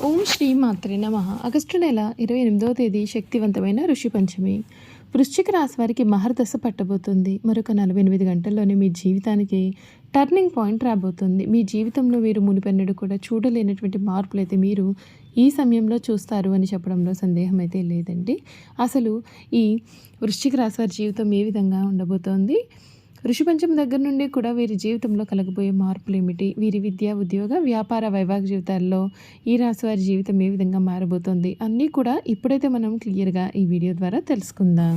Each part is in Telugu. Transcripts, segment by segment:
ఓం శ్రీ మాత్రే నమ. ఆగస్టు నెల ఇరవై ఎనిమిదవ తేదీ శక్తివంతమైన ఋషి పంచమి. వృశ్చిక రాశి వారికి మహర్దశ పట్టబోతుంది. మరొక నలభై ఎనిమిది గంటల్లోనే మీ జీవితానికి టర్నింగ్ పాయింట్ రాబోతుంది. మీ జీవితంలో మీరు మునిపెన్నడు కూడా చూడలేనటువంటి మార్పులు అయితే మీరు ఈ సమయంలో చూస్తారు అని చెప్పడంలో సందేహం అయితే లేదండి. అసలు ఈ వృశ్చిక రాశి వారి జీవితం ఏ విధంగా ఉండబోతోంది? ఋషిపంచం దగ్గర నుండి కూడా వీరి జీవితంలో కలగబోయే మార్పులు ఏమిటి వీరి విద్య ఉద్యోగ వ్యాపార వైవాహిక జీవితాల్లో ఈ రాశి వారి జీవితం ఏ విధంగా మారబోతోంది? అన్నీ కూడా ఇప్పుడైతే మనం క్లియర్గా ఈ వీడియో ద్వారా తెలుసుకుందాం.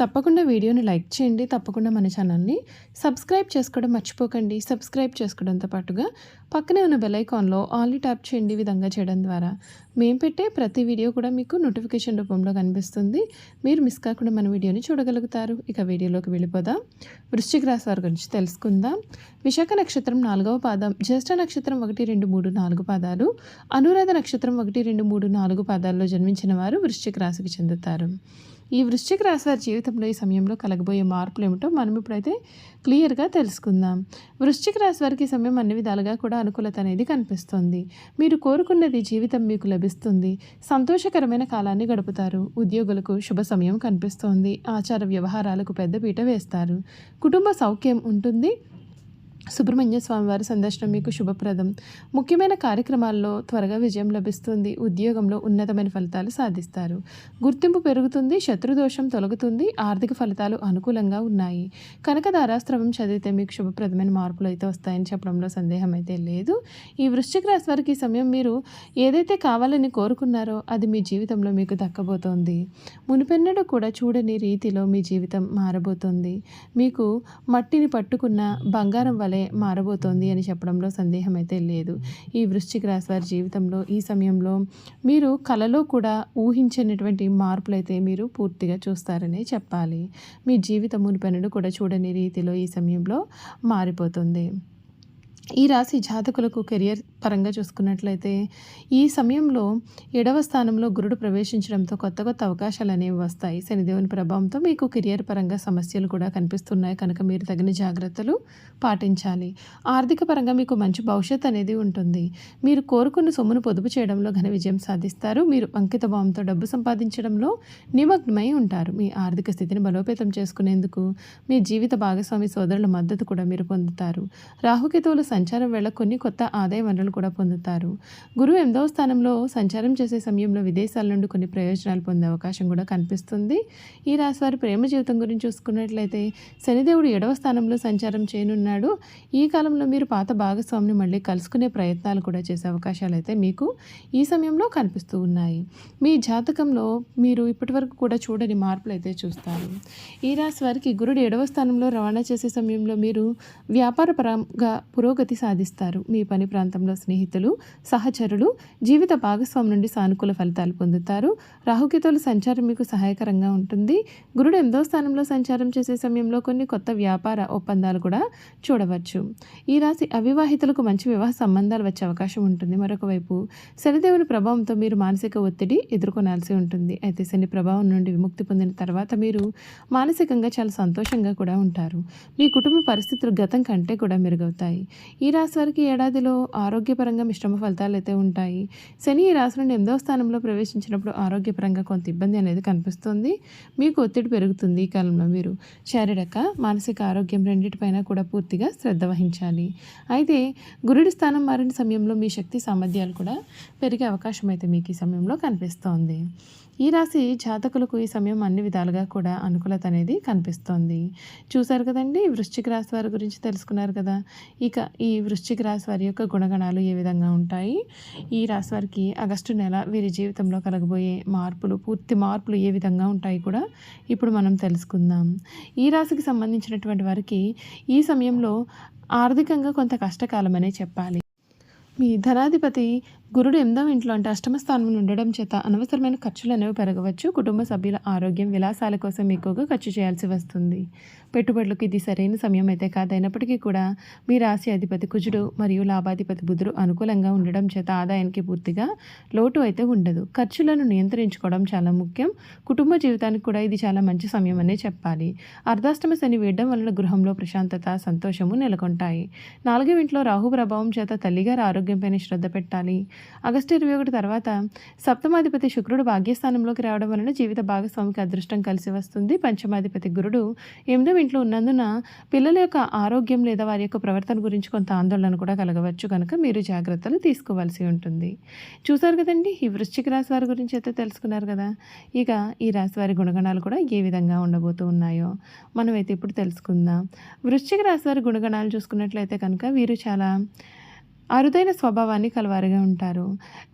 తప్పకుండా వీడియోని లైక్ చేయండి తప్పకుండా మన ఛానల్ని సబ్స్క్రైబ్ చేసుకోవడం మర్చిపోకండి. సబ్స్క్రైబ్ చేసుకోవడంతో పాటుగా పక్కనే ఉన్న బెల్ ఐకాన్లో ఆల్ని ట్యాప్ చేయండి విధంగా చేయడం ద్వారా. మేము పెట్టే ప్రతి వీడియో కూడా మీకు నోటిఫికేషన్ రూపంలో కనిపిస్తుంది. మీరు మిస్ కాకుండా మన వీడియోని చూడగలుగుతారు. ఇక వీడియోలోకి వెళ్ళిపోదాం. వృశ్చిక రాశి వారి గురించి తెలుసుకుందాం. విశాఖ నక్షత్రం నాలుగవ పాదం జ్యేష్ఠ నక్షత్రం ఒకటి రెండు మూడు నాలుగు పాదాలు అనురాధ నక్షత్రం ఒకటి రెండు మూడు నాలుగు పాదాల్లో జన్మించిన వారు వృశ్చిక రాశికి చెందుతారు. ఈ వృశ్చిక రాశి వారి జీవితంలో ఈ సమయంలో కలగబోయే మార్పులు ఏమిటో మనం ఇప్పుడైతే క్లియర్గా తెలుసుకుందాం. వృశ్చిక రాశి వారికి ఈ సమయం అన్ని విధాలుగా కూడా అనుకూలత అనేది కనిపిస్తుంది. మీరు కోరుకున్నది జీవితం మీకు లభిస్తుంది. సంతోషకరమైన కాలాన్ని గడుపుతారు. ఉద్యోగులకు శుభ సమయం కనిపిస్తోంది. ఆచార వ్యవహారాలకు పెద్దపీట వేస్తారు. కుటుంబ సౌఖ్యం ఉంటుంది. సుబ్రహ్మణ్య స్వామివారి సందర్శనం మీకు శుభప్రదం. ముఖ్యమైన కార్యక్రమాల్లో త్వరగా విజయం లభిస్తుంది. ఉద్యోగంలో ఉన్నతమైన ఫలితాలు సాధిస్తారు. గుర్తింపు పెరుగుతుంది శత్రుదోషం తొలగుతుంది ఆర్థిక ఫలితాలు అనుకూలంగా ఉన్నాయి. కనకదారాస్త్రవం చదివితే మీకు శుభప్రదమైన మార్పులు అయితే వస్తాయని చెప్పడంలో సందేహం అయితే లేదు. ఈ వృశ్చిక రాశి వారికి ఈ సమయం మీరు ఏదైతే కావాలని కోరుకున్నారో అది మీ జీవితంలో మీకు దక్కబోతోంది. మునిపెన్నడూ కూడా చూడని రీతిలో మీ జీవితం మారబోతోంది. మీకు మట్టిని పట్టుకున్న బంగారం వలె మారబోతోంది అని చెప్పడంలో సందేహం అయితే లేదు. ఈ వృశ్చిక రాశి వారి జీవితంలో ఈ సమయంలో మీరు కలలో కూడా ఊహించినటువంటి మార్పులు అయితే మీరు పూర్తిగా చూస్తారనే చెప్పాలి. మీ జీవితం మునిపెనడు కూడా చూడని రీతిలో ఈ సమయంలో మారిపోతుంది. ఈ రాశి జాతకులకు కెరియర్ పరంగా చూసుకున్నట్లయితే ఈ సమయంలో ఏడవ స్థానంలో గురుడు ప్రవేశించడంతో కొత్త కొత్త అవకాశాలు అనేవి వస్తాయి. శనిదేవుని ప్రభావంతో మీకు కెరియర్ పరంగా సమస్యలు కూడా కనిపిస్తున్నాయి. కనుక మీరు తగిన జాగ్రత్తలు పాటించాలి. ఆర్థిక పరంగా మీకు మంచి భవిష్యత్ అనేది ఉంటుంది. మీరు కోరుకున్న సొమ్మును పొదుపు చేయడంలో ఘన విజయం సాధిస్తారు. మీరు అంకిత భావంతో డబ్బు సంపాదించడంలో నిమగ్నమై ఉంటారు. మీ ఆర్థిక స్థితిని బలోపేతం చేసుకునేందుకు మీ జీవిత భాగస్వామి సోదరుల మద్దతు కూడా మీరు పొందుతారు. రాహుకేతువుల సంచారం వేళ కొన్ని కొత్త ఆదాయ వనరులు కూడా పొందుతారు. గురువు ఎనిమిదవ స్థానంలో సంచారం చేసే సమయంలో విదేశాల నుండి కొన్ని ప్రయోజనాలు పొందే అవకాశం కూడా కనిపిస్తుంది. ఈ రాశి వారి ప్రేమ జీవితం గురించి చూసుకున్నట్లయితే శనిదేవుడు ఏడవ స్థానంలో సంచారం చేయనున్నాడు. ఈ కాలంలో మీరు పాత భాగస్వామిని మళ్ళీ కలుసుకునే ప్రయత్నాలు కూడా చేసే అవకాశాలు అయితే మీకు ఈ సమయంలో కనిపిస్తూ ఉన్నాయి. మీ జాతకంలో మీరు ఇప్పటివరకు కూడా చూడని మార్పులు అయితే చూస్తారు. ఈ రాశి వారికి గురుడు ఏడవ స్థానంలో రవాణా చేసే సమయంలో మీరు వ్యాపార పరంగా పురోగతి సాధిస్తారు. మీ పని ప్రాంతంలో స్నేహితులు సహచరులు జీవిత భాగస్వామి నుండి సానుకూల ఫలితాలు పొందుతారు. రాహుకేతువుల సంచారం మీకు సహాయకరంగా ఉంటుంది. గురుడు ఎనిమిదో స్థానంలో సంచారం చేసే సమయంలో కొన్ని కొత్త వ్యాపార ఒప్పందాలు కూడా చూడవచ్చు. ఈ రాశి అవివాహితులకు మంచి వివాహ సంబంధాలు వచ్చే అవకాశం ఉంటుంది. మరొక వైపు శనిదేవుని ప్రభావంతో మీరు మానసిక ఒత్తిడి ఎదుర్కొనాల్సి ఉంటుంది. అయితే శని ప్రభావం నుండి విముక్తి పొందిన తర్వాత మీరు మానసికంగా చాలా సంతోషంగా కూడా ఉంటారు. మీ కుటుంబ పరిస్థితులు గతం కంటే కూడా మెరుగవుతాయి. ఈ రాశి వారికి ఏడాదిలో ఆరోగ్యపరంగా మిశ్రమ ఫలితాలు అయితే ఉంటాయి. శని ఈ రాశి నుండి ఎనిమిదవ స్థానంలో ప్రవేశించినప్పుడు ఆరోగ్యపరంగా కొంత ఇబ్బంది అనేది కనిపిస్తుంది. మీకు ఒత్తిడి పెరుగుతుంది ఈ కాలంలో మీరు. శారీరక మానసిక ఆరోగ్యం రెండింటిపైన కూడా పూర్తిగా శ్రద్ధ వహించాలి. అయితే గురుడి స్థానం మారిన సమయంలో మీ శక్తి సామర్థ్యాలు కూడా పెరిగే అవకాశం అయితే మీకు ఈ సమయంలో కనిపిస్తోంది. ఈ రాశి జాతకులకు ఈ సమయం అన్ని విధాలుగా కూడా అనుకూలత అనేది కనిపిస్తోంది. చూశారు కదండి వృశ్చిక రాశి వారి గురించి తెలుసుకున్నారు కదా. ఇక ఈ ఈ వృశ్చిక రాశి వారి యొక్క గుణగణాలు ఏ విధంగా ఉంటాయి? ఈ రాశి వారికి ఆగస్టు నెల వీరి జీవితంలో కలగబోయే మార్పులు పూర్తి మార్పులు ఏ విధంగా ఉంటాయి కూడా ఇప్పుడు మనం తెలుసుకుందాం. ఈ రాశికి సంబంధించినటువంటి వారికి ఈ సమయంలో ఆర్థికంగా కొంత కష్టకాలమనే చెప్పాలి. మీ ధనాధిపతి గురుడు ఎనిమిదవ ఇంట్లో అంటే అష్టమ స్థానంలో ఉండడం చేత అనవసరమైన ఖర్చులు అనేవి పెరగవచ్చు. కుటుంబ సభ్యుల ఆరోగ్యం విలాసాల కోసం ఎక్కువగా ఖర్చు చేయాల్సి వస్తుంది. పెట్టుబడులకు ఇది సరైన సమయం అయితే కాదైనప్పటికీ కూడా మీ రాశి అధిపతి కుజుడు మరియు లాభాధిపతి బుధుడు అనుకూలంగా ఉండడం చేత ఆదాయానికి పూర్తిగా లోటు అయితే ఉండదు. ఖర్చులను నియంత్రించుకోవడం చాలా ముఖ్యం. కుటుంబ జీవితానికి కూడా ఇది చాలా మంచి సమయం అనే చెప్పాలి. అర్ధాష్టమ శని వేయడం వలన గృహంలో ప్రశాంతత సంతోషము నెలకొంటాయి. నాలుగవ ఇంట్లో రాహు ప్రభావం చేత తల్లిగారి ఆరోగ్యంపైన శ్రద్ధ పెట్టాలి. ఆగస్టు ఇరవై ఒకటి తర్వాత సప్తమాధిపతి శుక్రుడు భాగ్యస్థానంలోకి రావడం వలన జీవిత భాగస్వామికి అదృష్టం కలిసి వస్తుంది. పంచమాధిపతి గురుడు ఎనిమిదో ఇంట్లో ఉన్నందున పిల్లల యొక్క ఆరోగ్యం లేదా వారి యొక్క ప్రవర్తన గురించి కొంత ఆందోళన కూడా కలగవచ్చు కనుక మీరు జాగ్రత్తలు తీసుకోవాల్సి ఉంటుంది. చూసారు కదండి? ఈ వృశ్చిక రాశి వారి గురించి అయితే తెలుసుకున్నారు కదా. ఇక ఈ రాశి వారి గుణగణాలు కూడా ఏ విధంగా ఉండబోతూ ఉన్నాయో మనమైతే ఇప్పుడు తెలుసుకుందాం. వృశ్చిక రాశి వారి గుణగణాలు చూసుకున్నట్లయితే కనుక వీరు చాలా అరుదైన స్వభావాన్ని కలవారుగా ఉంటారు.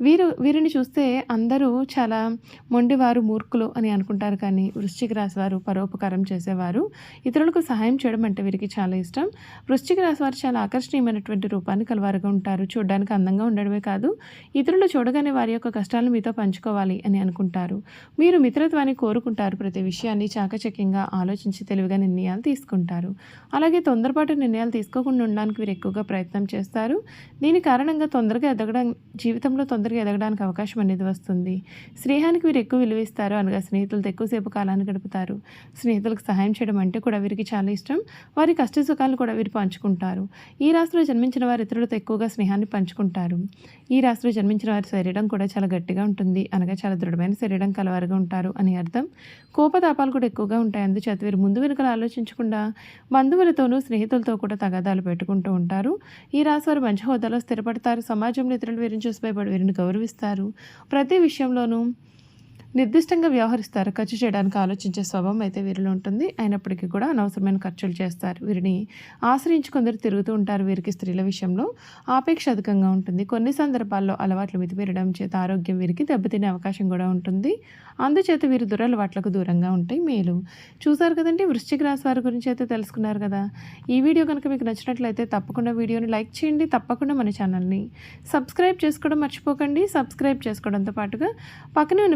వీరు వీరిని చూస్తే అందరూ చాలా మొండివారు మూర్ఖులు అని అనుకుంటారు. కానీ వృశ్చిక రాశి వారు పరోపకారం చేసేవారు. ఇతరులకు సహాయం చేయడం అంటే వీరికి చాలా ఇష్టం. వృశ్చిక రాశి వారు చాలా ఆకర్షణీయమైనటువంటి రూపాన్ని కలవారుగా ఉంటారు. చూడడానికి అందంగా ఉండడమే కాదు ఇతరులు చూడగానే వారి యొక్క కష్టాలను మీతో పంచుకోవాలి అని అనుకుంటారు. మీరు మిత్రత్వాన్ని కోరుకుంటారు ప్రతి విషయాన్ని చాకచక్యంగా ఆలోచించి తెలివిగా నిర్ణయాలు తీసుకుంటారు. అలాగే తొందరపాటు నిర్ణయాలు తీసుకోకుండా ఉండడానికి వీరు ఎక్కువగా ప్రయత్నం చేస్తారు. దీని కారణంగా తొందరగా ఎదగడం జీవితంలో తొందరగా ఎదగడానికి అవకాశం అనేది వస్తుంది. స్నేహానికి వీరు ఎక్కువ విలువిస్తారు అనగా స్నేహితులతో ఎక్కువసేపు కాలాన్ని గడుపుతారు. స్నేహితులకు సహాయం చేయడం అంటే కూడా వీరికి చాలా ఇష్టం. వారి కష్ట సుఖాలు కూడా వీరు పంచుకుంటారు. ఈ రాశిలో జన్మించిన వారు ఇతరులతో ఎక్కువగా స్నేహాన్ని పంచుకుంటారు. ఈ రాశిలో జన్మించిన వారి శరీరం కూడా చాలా గట్టిగా ఉంటుంది. అనగా చాలా దృఢమైన శరీరం కలవారుగా ఉంటారు అని అర్థం. కోపతాపాలు కూడా ఎక్కువగా ఉంటాయి. అందుచేత వీరు ముందు వెనుకలు ఆలోచించకుండా బంధువులతోనూ స్నేహితులతో కూడా తగాదాలు పెట్టుకుంటూ ఉంటారు. ఈ రాశి వారు మంచి హోదాలో స్థిరపడతారు. సమాజంలో ఇతరులు వీరిని చూసి భయపడి వీరిని గౌరవిస్తారు. ప్రతి విషయంలోనూ నిర్దిష్టంగా వ్యవహరిస్తారు. ఖర్చు చేయడానికి ఆలోచించే స్వభావం అయితే వీరిలో ఉంటుంది. అయినప్పటికీ కూడా అనవసరమైన ఖర్చులు చేస్తారు. వీరిని ఆశ్రయించి కొందరు తిరుగుతూ ఉంటారు. వీరికి స్త్రీల విషయంలో ఆపేక్ష అధికంగా ఉంటుంది. కొన్ని సందర్భాల్లో అలవాట్లు మితిమీరడం చేత ఆరోగ్యం వీరికి దెబ్బతినే అవకాశం కూడా ఉంటుంది. అందుచేత వీరు దురలవాట్లకు దూరంగా ఉంటాయి. మేలు. చూసారు కదండి? వృశ్చిక రాశి వారి గురించి అయితే తెలుసుకున్నారు కదా? ఈ వీడియో కనుక మీకు నచ్చినట్లయితే తప్పకుండా వీడియోని లైక్ చేయండి. తప్పకుండా మన ఛానల్ని సబ్స్క్రైబ్ చేసుకోవడం మర్చిపోకండి. సబ్స్క్రైబ్ చేసుకోవడంతో పాటుగా పక్కనే ఉన్న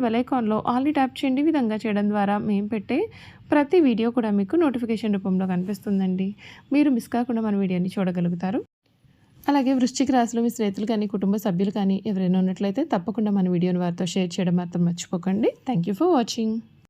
బటన్లో ఆల్ని ట్యాప్ చేయండి విధంగా చేయడం ద్వారా మేము పెట్టే ప్రతి వీడియో కూడా మీకు నోటిఫికేషన్ రూపంలో కనిపిస్తుందండి. మీరు మిస్ కాకుండా మన వీడియోని చూడగలుగుతారు. అలాగే వృశ్చిక రాశిలో మీ స్నేహితులు కానీ కుటుంబ సభ్యులు కానీ ఎవరైనా ఉన్నట్లయితే తప్పకుండా మన వీడియోని వారితో షేర్ చేయడం మాత్రం మర్చిపోకండి. Thank you for watching